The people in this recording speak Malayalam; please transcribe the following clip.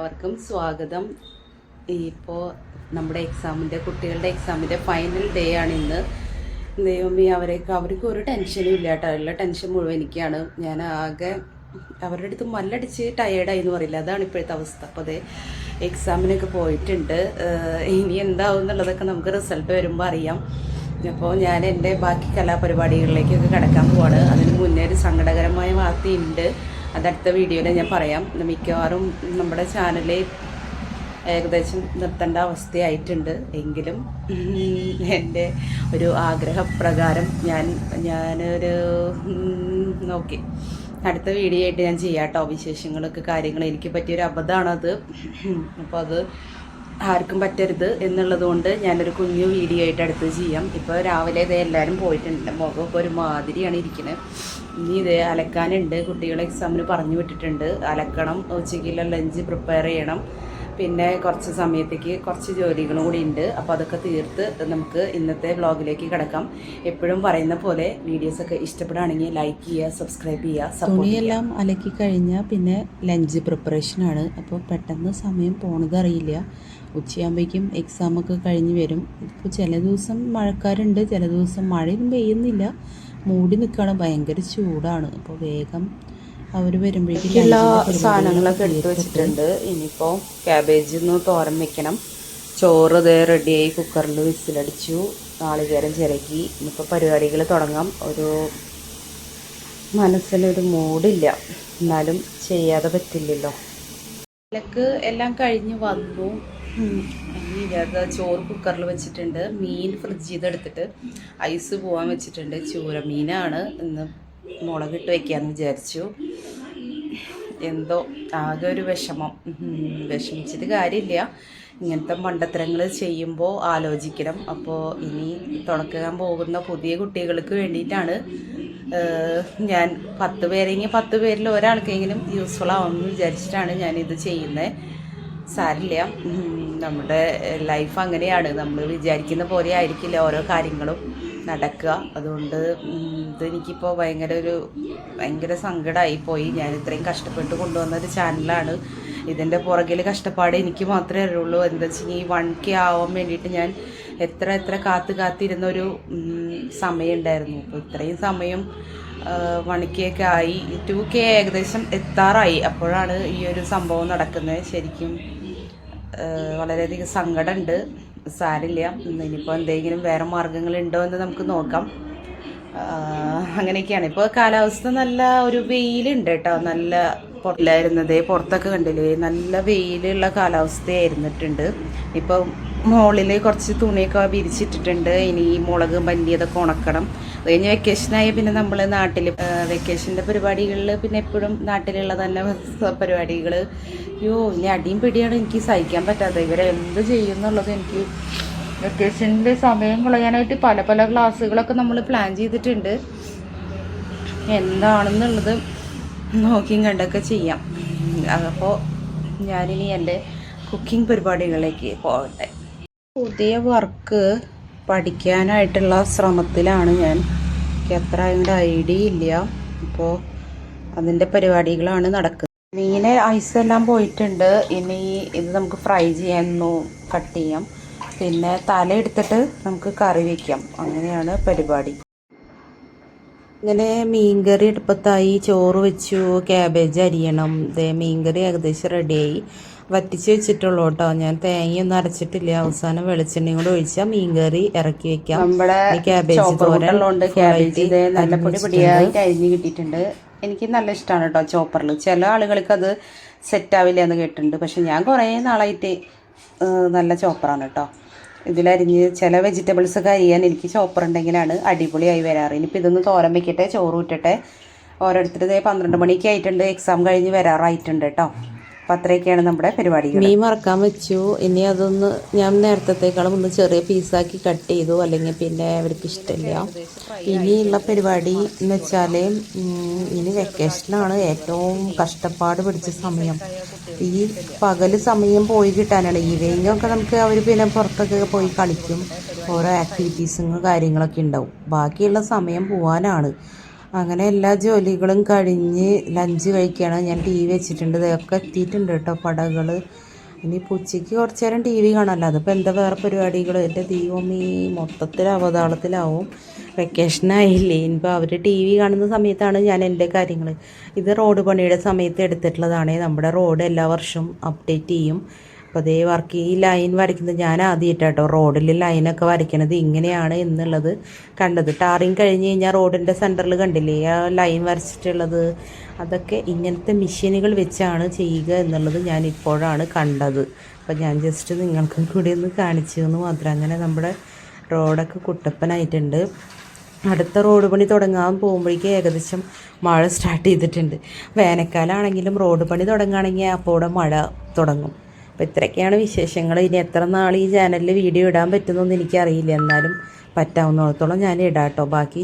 എല്ലാവർക്കും സ്വാഗതം. ഇപ്പോൾ നമ്മുടെ എക്സാമിന്റെ കുട്ടികളുടെ എക്സാമിന്റെ ഫൈനൽ ഡേ ആണ് ഇന്ന്. ദൈവമേ അവരൊക്കെ അവർക്ക് ഒരു ടെൻഷനും ഇല്ല കേട്ടോ. എല്ലാ ടെൻഷൻ മുഴുവൻ എനിക്കാണ്. ഞാൻ ആകെ അവരുടെ അടുത്ത് മല്ലടിച്ച് ടയേർഡായി എന്ന് പറയില്ല. അതാണ് ഇപ്പോഴത്തെ അവസ്ഥ. അപ്പോൾ അതെ എക്സാമിനൊക്കെ പോയിട്ടുണ്ട്. ഇനി എന്താവും എന്നുള്ളതൊക്കെ നമുക്ക് റിസൾട്ട് വരുമ്പോൾ അറിയാം. അപ്പോൾ ഞാൻ എന്റെ ബാക്കി കലാപരിപാടികളിലേക്കൊക്കെ കിടക്കാൻ പോവാണ്. അതിന് മുന്നേ ഒരു സങ്കടകരമായ വാർത്തയുണ്ട്. അതടുത്ത വീഡിയോയിൽ ഞാൻ പറയാം. മിക്കവാറും നമ്മുടെ ചാനലിൽ ഏകദേശം നിർത്തേണ്ട അവസ്ഥയായിട്ടുണ്ട്. എങ്കിലും എന്റെ ഒരു ആഗ്രഹപ്രകാരം ഞാൻ ഞാനൊരു നോക്കി. അടുത്ത വീഡിയോ ആയിട്ട് ഞാൻ ചെയ്യാം കേട്ടോ. വിശേഷങ്ങളൊക്കെ കാര്യങ്ങൾ എനിക്ക് പറ്റിയൊരു അബദ്ധമാണത് അപ്പോൾ അത് ആർക്കും പറ്റരുത് എന്നുള്ളത് കൊണ്ട് ഞാനൊരു കുഞ്ഞു വീഡിയോ ആയിട്ട് അടുത്ത് ചെയ്യാം. ഇപ്പോൾ രാവിലെ ഇതെല്ലാവരും പോയിട്ടുണ്ട്. മുഖമൊക്കെ ഒരു മാതിരിയാണ് ഇരിക്കുന്നത് ഇനി ഇതേ അലക്കാനുണ്ട്. കുട്ടികളെ എക്സാമിന് പറഞ്ഞു വിട്ടിട്ടുണ്ട്. അലക്കണം. ഉച്ചയ്ക്കുള്ള ലഞ്ച് പ്രിപ്പയർ ചെയ്യണം. പിന്നെ കുറച്ച് സമയത്തേക്ക് കുറച്ച് ജോലികളും കൂടി ഉണ്ട്. അപ്പോൾ അതൊക്കെ തീർത്ത് നമുക്ക് ഇന്നത്തെ വ്ളോഗിലേക്ക് കിടക്കാം. എപ്പോഴും പറയുന്ന പോലെ വീഡിയോസൊക്കെ ഇഷ്ടപ്പെടുകയാണെങ്കിൽ ലൈക്ക് ചെയ്യുക സബ്സ്ക്രൈബ് ചെയ്യുക തുണിയെല്ലാം അലക്കി കഴിഞ്ഞാൽ പിന്നെ ലഞ്ച് പ്രിപ്പറേഷനാണ് അപ്പോൾ പെട്ടെന്ന് സമയം പോണത് അറിയില്ല ഉച്ചയാകുമ്പോഴേക്കും എക്സാമൊക്കെ കഴിഞ്ഞ് വരും. ഇപ്പോൾ ചില ദിവസം മഴക്കാരുണ്ട് ചില ദിവസം മഴയൊന്നും പെയ്യുന്നില്ല. മൂടി നിൽക്കുകയാണ് ഭയങ്കര ചൂടാണ്. അപ്പോൾ വേഗം അവർ വരുമ്പോഴേക്കും എല്ലാ സാധനങ്ങളൊക്കെ എടുത്ത് വെച്ചിട്ടുണ്ട്. ഇനിയിപ്പോൾ ക്യാബേജ് ഒന്ന് തോരൻ വെക്കണം. ചോറ് ഇതേ റെഡിയായി കുക്കറിൽ വിസിലടിച്ചു. നാളികേരം ചിരകി. ഇനിയിപ്പോൾ പരിപാടികൾ തുടങ്ങാം. ഒരു മനസ്സിനൊരു മൂടില്ല. എന്നാലും ചെയ്യാതെ പറ്റില്ലല്ലോ. എല്ലാം കഴിഞ്ഞ് വന്നു. അത് ചോറ് കുക്കറിൽ വെച്ചിട്ടുണ്ട്. മീൻ ഫ്രിഡ്ജ് ചെയ്തെടുത്തിട്ട് ഐസ് പോകാൻ വെച്ചിട്ടുണ്ട്. ചൂര മീനാണ്. ഇന്ന് മുളകിട്ട് വെക്കാന്ന് വിചാരിച്ചു. എന്തോ ആകെ ഒരു വിഷമം. വിഷമിച്ചിട്ട് കാര്യമില്ല. ഇങ്ങനത്തെ മണ്ടത്തരങ്ങൾ ചെയ്യുമ്പോൾ ആലോചിക്കണം. അപ്പോൾ ഇനി തുടക്കാൻ പോകുന്ന പുതിയ കുട്ടികൾക്ക് വേണ്ടിയിട്ടാണ് ഞാൻ പത്ത് പേരെങ്കിൽ പത്ത് പേരിൽ ഒരാൾക്കെങ്കിലും യൂസ്ഫുൾ ആവുമെന്ന് വിചാരിച്ചിട്ടാണ് ഞാനിത് ചെയ്യുന്നത് സാരില്ല. നമ്മുടെ ലൈഫ് അങ്ങനെയാണ്. നമ്മൾ വിചാരിക്കുന്ന പോലെ ആയിരിക്കില്ല ഓരോ കാര്യങ്ങളും നടക്കുക. അതുകൊണ്ട് ഇതെനിക്കിപ്പോൾ ഭയങ്കര ഒരു ഭയങ്കര സങ്കടമായി പോയി. ഞാൻ ഇത്രയും കഷ്ടപ്പെട്ട് കൊണ്ടുവന്ന ഒരു ചാനലാണ് ഇതിന്റെ പുറകിൽ കഷ്ടപ്പാട് എനിക്ക് മാത്രമേ അറിയുള്ളൂ. എന്താ വെച്ചാൽ ഈ വൺ കെ ആവാൻ വേണ്ടിയിട്ട് ഞാൻ എത്ര എത്ര കാത്തു കാത്തിരുന്ന ഒരു ഉം, സമയം ഉണ്ടായിരുന്നു. അപ്പോൾ ഇത്രയും സമയം മണിക്കൊക്കെ ആയി. ടു കെ ഏകദേശം എത്താറായി. അപ്പോഴാണ് ഈ ഒരു സംഭവം നടക്കുന്നത്. ശരിക്കും വളരെയധികം സങ്കടമുണ്ട്. സാരില്ല ഇനിയിപ്പോൾ എന്തെങ്കിലും വേറെ മാർഗങ്ങളുണ്ടോ എന്ന് നമുക്ക് നോക്കാം. അങ്ങനെയൊക്കെയാണ്. ഇപ്പോൾ കാലാവസ്ഥ നല്ല ഒരു വെയിലുണ്ട് കേട്ടോ നല്ല പുറത്തിലായിരുന്നത് പുറത്തൊക്കെ കണ്ടില്ലേ? നല്ല വെയിലുള്ള കാലാവസ്ഥയായിരുന്നിട്ടുണ്ട് ഇപ്പോൾ മുകളിൽ കുറച്ച് തുണിയൊക്കെ വിരിച്ചിട്ടിട്ടുണ്ട്. ഇനി ഈ മുളക് മല്ലിയതൊക്കെ ഉണക്കണം. കഴിഞ്ഞ് വെക്കേഷനായ പിന്നെ നമ്മൾ നാട്ടിൽ വെക്കേഷന്റെ പരിപാടികളിൽ പിന്നെ എപ്പോഴും നാട്ടിലുള്ള തന്നെ പരിപാടികൾ അയ്യോ ഇനി അടിയും പിടിയാണ് എനിക്ക് സഹിക്കാൻ പറ്റാത്തത്. ഇവരെ എന്ത് ചെയ്യും എന്നുള്ളത് എനിക്ക് വെക്കേഷന്റെ സമയം കളയാനായിട്ട് പല പല ക്ലാസ്സുകളൊക്കെ നമ്മൾ പ്ലാൻ ചെയ്തിട്ടുണ്ട്. എന്താണെന്നുള്ളത് നോക്കിയും കണ്ടൊക്കെ ചെയ്യാം. അപ്പോൾ ഞാനിനി എന്റെ കുക്കിംഗ് പരിപാടികളിലേക്ക് പോകട്ടെ. പുതിയ വർക്ക് പഠിക്കാനായിട്ടുള്ള ശ്രമത്തിലാണ് ഞാൻ. എനിക്ക് അതിന്റെ ഐഡിയ ഇല്ല. അപ്പോൾ അതിന്റെ പരിപാടികളാണ് നടക്കുന്നത്. മീനെ ഐസെല്ലാം പോയിട്ടുണ്ട്. ഇനി ഇത് നമുക്ക് ഫ്രൈ ചെയ്യാനൊന്നും കട്ട് ചെയ്യാം. പിന്നെ തല എടുത്തിട്ട് നമുക്ക് കറി വയ്ക്കാം അങ്ങനെയാണ് പരിപാടി. ഇങ്ങനെ മീൻകറി അടുപ്പത്തായി ചോറ് വെച്ചു ക്യാബേജ് അരിയണം. ദേ മീൻകറി ഏകദേശം റെഡിയായി വറ്റിച്ച് വെച്ചിട്ടുള്ളൂ കേട്ടോ. ഞാൻ തേങ്ങയൊന്നും അരച്ചിട്ടില്ല. അവസാനം വെളിച്ചെണ്ണയും കൂടെ ഒഴിച്ചാൽ മീൻകറി ഇറക്കി വെക്കാം. നമ്മുടെ ക്യാബേജ് തോരണ്ട് തോരൻ ക്യാബേജ് ഇത് നല്ല പൊടി പൊടിയായിട്ട് അരിഞ്ഞ് കിട്ടിയിട്ടുണ്ട്. എനിക്ക് നല്ല ഇഷ്ടമാണ് കേട്ടോ ചോപ്പറിൽ ചില ആളുകൾക്ക് അത് സെറ്റ് ആവില്ല എന്ന് കേട്ടിട്ടുണ്ട്. പക്ഷെ ഞാൻ കുറേ നാളായിട്ട് നല്ല ചോപ്പറാണ് കേട്ടോ. ഇതിലരിഞ്ഞ് ചില വെജിറ്റബിൾസ് അരിയാൻ എനിക്ക് ചോപ്പർ ഉണ്ടെങ്കിലാണ് അടിപൊളിയായി വരാറ്. ഇനിയിപ്പോൾ ഇതൊന്ന് തോരൻ വെക്കട്ടെ ചോറ് ഊറ്റട്ടെ. ഓരോരുത്തർ ഇതേ പന്ത്രണ്ട് മണിക്ക് ആയിട്ടുണ്ട് എക്സാം കഴിഞ്ഞ് വരാറായിട്ടുണ്ട് കേട്ടോ അപ്പം അത്രയൊക്കെയാണ് നമ്മുടെ പരിപാടി മീൻ മറക്കാൻ വെച്ചു. ഇനി അതൊന്ന് ഞാൻ നേരത്തേക്കാളും ഒന്ന് ചെറിയ പീസാക്കി കട്ട് ചെയ്തു. അല്ലെങ്കിൽ പിന്നെ അവർക്ക് ഇഷ്ടമില്ല. ഇനിയുള്ള പരിപാടി എന്ന് വെച്ചാൽ ഇനി വെക്കേഷനാണ് ഏറ്റവും കഷ്ടപ്പാട് പിടിച്ച സമയം. ഈ പകൽ സമയം പോയി കിട്ടാനാണ്. ഈവനിങ് ഒക്കെ നമുക്ക് അവർ പിന്നെ പുറത്തൊക്കെ പോയി കളിക്കും. ഓരോ ആക്ടിവിറ്റീസും കാര്യങ്ങളൊക്കെ ഉണ്ടാവും. ബാക്കിയുള്ള സമയം പോവാനാണ്. അങ്ങനെ എല്ലാ ജോലികളും കഴിഞ്ഞ് ലഞ്ച് കഴിക്കുകയാണ് ഞാൻ ടി വി വെച്ചിട്ടുണ്ട്. ഇതൊക്കെ എത്തിയിട്ടുണ്ട് കേട്ടോ. പടകൾ ഇനി ഉച്ചയ്ക്ക് കുറച്ച് നേരം ടി വി കാണാമല്ലോ അതിപ്പോൾ എന്താ വേറെ പരിപാടികൾ എന്റെ ദൈവമേ മൊത്തത്തിൽ അവതാളത്തിലാവും. വെക്കേഷനായില്ലേ ഇനിയിപ്പോൾ അവർ ടി വി കാണുന്ന സമയത്താണ് ഞാൻ എന്റെ കാര്യങ്ങൾ ഇത് റോഡ് പണിയുടെ സമയത്ത് എടുത്തിട്ടുള്ളതാണ്. നമ്മുടെ റോഡ് എല്ലാ വർഷവും അപ്ഡേറ്റ് ചെയ്യും. അപ്പോൾ അതേ വർക്ക് ഈ ലൈൻ വരയ്ക്കുന്നത് ഞാൻ ആദ്യമായിട്ട് കേട്ടോ റോഡിൽ ലൈനൊക്കെ വരയ്ക്കണത് ഇങ്ങനെയാണ് എന്നുള്ളത് കണ്ടത്. ടാറിങ് കഴിഞ്ഞ് കഴിഞ്ഞാൽ റോഡിന്റെ സെന്ററിൽ കണ്ടില്ലേ? ആ ലൈൻ വരച്ചിട്ടുള്ളത്? അതൊക്കെ ഇങ്ങനത്തെ മെഷീനുകൾ വെച്ചാണ് ചെയ്യുക എന്നുള്ളത് ഞാൻ ഇപ്പോഴാണ് കണ്ടത്. അപ്പോൾ ഞാൻ ജസ്റ്റ് നിങ്ങൾക്കും കൂടി ഒന്ന് കാണിച്ചു എന്ന് മാത്രം. അങ്ങനെ നമ്മുടെ റോഡൊക്കെ കുട്ടപ്പനായിട്ടുണ്ട്. അടുത്ത റോഡ് പണി തുടങ്ങാൻ പോകുമ്പോഴേക്കും ഏകദേശം മഴ സ്റ്റാർട്ട് ചെയ്തിട്ടുണ്ട്. വേനൽക്കാലമാണെങ്കിലും റോഡ് പണി തുടങ്ങുകയാണെങ്കിൽ അപ്പോൾ മഴ തുടങ്ങും. അപ്പോൾ ഇത്രയൊക്കെയാണ് വിശേഷങ്ങൾ. ഇനി എത്ര നാൾ ഈ ചാനലിൽ വീഡിയോ ഇടാൻ പറ്റുന്നൊന്നും എനിക്കറിയില്ല. എന്നാലും പറ്റാവുന്നിടത്തോളം ഞാൻ ഇടാം കേട്ടോ ബാക്കി